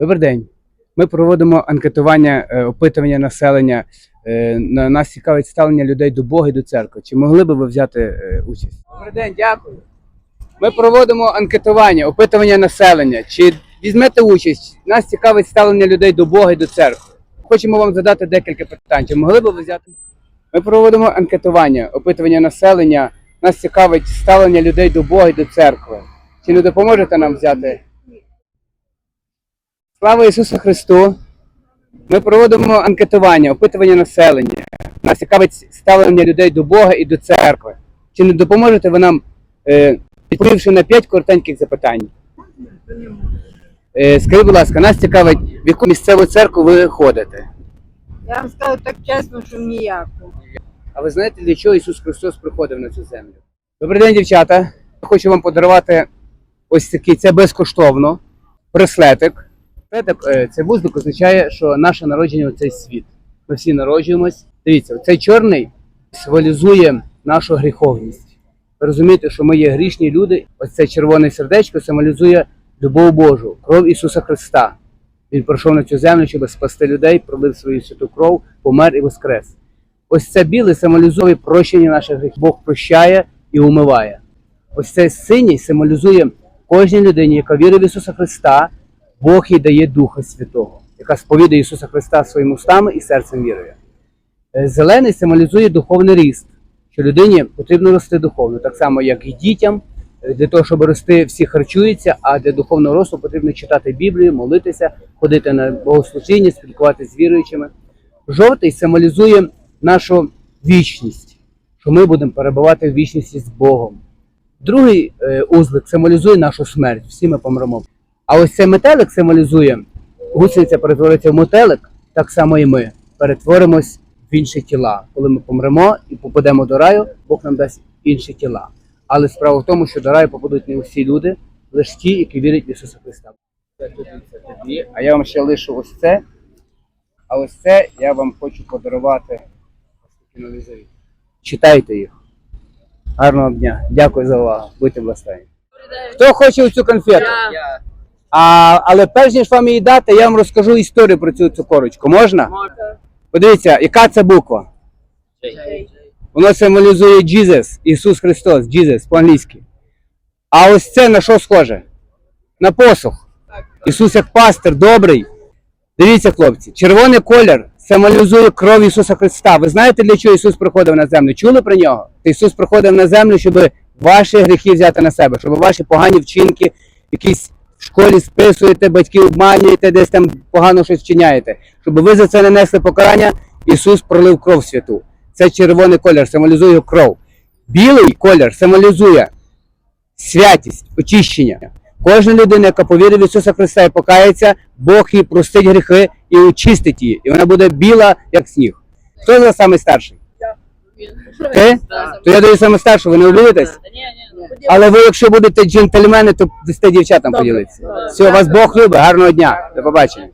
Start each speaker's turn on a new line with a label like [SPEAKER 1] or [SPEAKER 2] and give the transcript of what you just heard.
[SPEAKER 1] Добрий день. Ми проводимо анкетування, е, опитування населення. Е, на- Нас цікавить ставлення людей до Бога і до церкви. Чи могли би ви взяти е, участь? Добрий день, дякую. Ми проводимо анкетування, опитування населення. Чи візьмете участь? Нас цікавить ставлення людей до Бога і до церкви. Хочемо вам задати декілька питань. Чи могли би ви взяти? Ми проводимо анкетування, опитування населення. Нас цікавить ставлення людей до Бога і до церкви. Чи не допоможете нам взяти? Слава Ісусу Христу! Ми проводимо анкетування, опитування населення. Нас цікавить ставлення людей до Бога і до церкви. Чи не допоможете ви нам, е, відповівши на п'ять коротеньких запитань? Е, скажіть, будь ласка, нас цікавить, в яку місцеву церкву ви ходите?
[SPEAKER 2] Я вам скажу так чесно, що ніяку.
[SPEAKER 1] А ви знаєте, для чого Ісус Христос приходив на цю землю? Добрий день, дівчата. Я хочу вам подарувати ось такий, це безкоштовно, браслетик. Браслетик, е, Це вузлик означає, що наше народження у цей світ. Ми всі народжуємось. Дивіться, цей чорний символізує нашу гріховність. Ви розумієте, що ми є грішні люди. Ось це червоне сердечко символізує любов Божу, кров Ісуса Христа. Він прийшов на цю землю, щоб спасти людей, пролив свою святу кров, помер і воскрес. Ось це біле символізує прощення наших гріхів. Бог прощає і умиває. Ось це синій символізує кожній людині, яка вірить в Ісуса Христа, Бог їй дає Духа Святого, яка сповідає Ісуса Христа своїми устами і серцем вірує. Е, Зелений символізує духовний ріст, що людині потрібно рости духовно, так само, як і дітям. Е, Для того, щоб рости, всі харчуються, а для духовного росту потрібно читати Біблію, молитися, ходити на богослужіння, спілкуватися з віруючими. Жовтий символізує нашу вічність, що ми будемо перебувати в вічності з Богом. Другий е, узлик символізує нашу смерть, всі ми помремо. А ось цей метелик символізує, гусениця перетвориться в метелик, так само і ми перетворимось в інші тіла. Коли ми помремо і попадемо до раю, Бог нам дасть інші тіла. Але справа в тому, що до раю попадуть не усі люди, лише ті, які вірять в Ісуса Христа. А я вам ще лишу ось це. А ось це я вам хочу подарувати нові завіти. Читайте їх. Гарного дня. Дякую за увагу. Будьте благословені. Хто хоче цю конфету? А, але перш ніж вам її дати, я вам розкажу історію про цю цукорочку. Можна? Подивіться, яка це буква? Воно символізує Jesus, Ісус Христос, Jesus по-англійськи. А ось це на що схоже? На посох. Ісус як пастир, добрий. Дивіться, хлопці, червоний колір символізує кров Ісуса Христа. Ви знаєте, для чого Ісус приходив на землю? Чули про нього? Ісус приходив на землю, щоб ваші гріхи взяти на себе, щоб ваші погані вчинки, якісь школі списуєте, батьків обманюєте, десь там погано щось вчиняєте. Щоб ви за це не несли покарання, Ісус пролив кров святу. Це червоний колір, символізує кров. Білий колір символізує святість, очищення. Кожна людина, яка повірить в Ісуса Христа і покається, Бог їй простить гріхи і очистить її. І вона буде біла, як сніг. Хто з вас самий старший? Ти? То я даю саме ви не влюбитесь? Але ви, якщо будете джентльмени, то дасте дівчатам поділитися. Все, вас Бог любить, гарного дня. До побачення.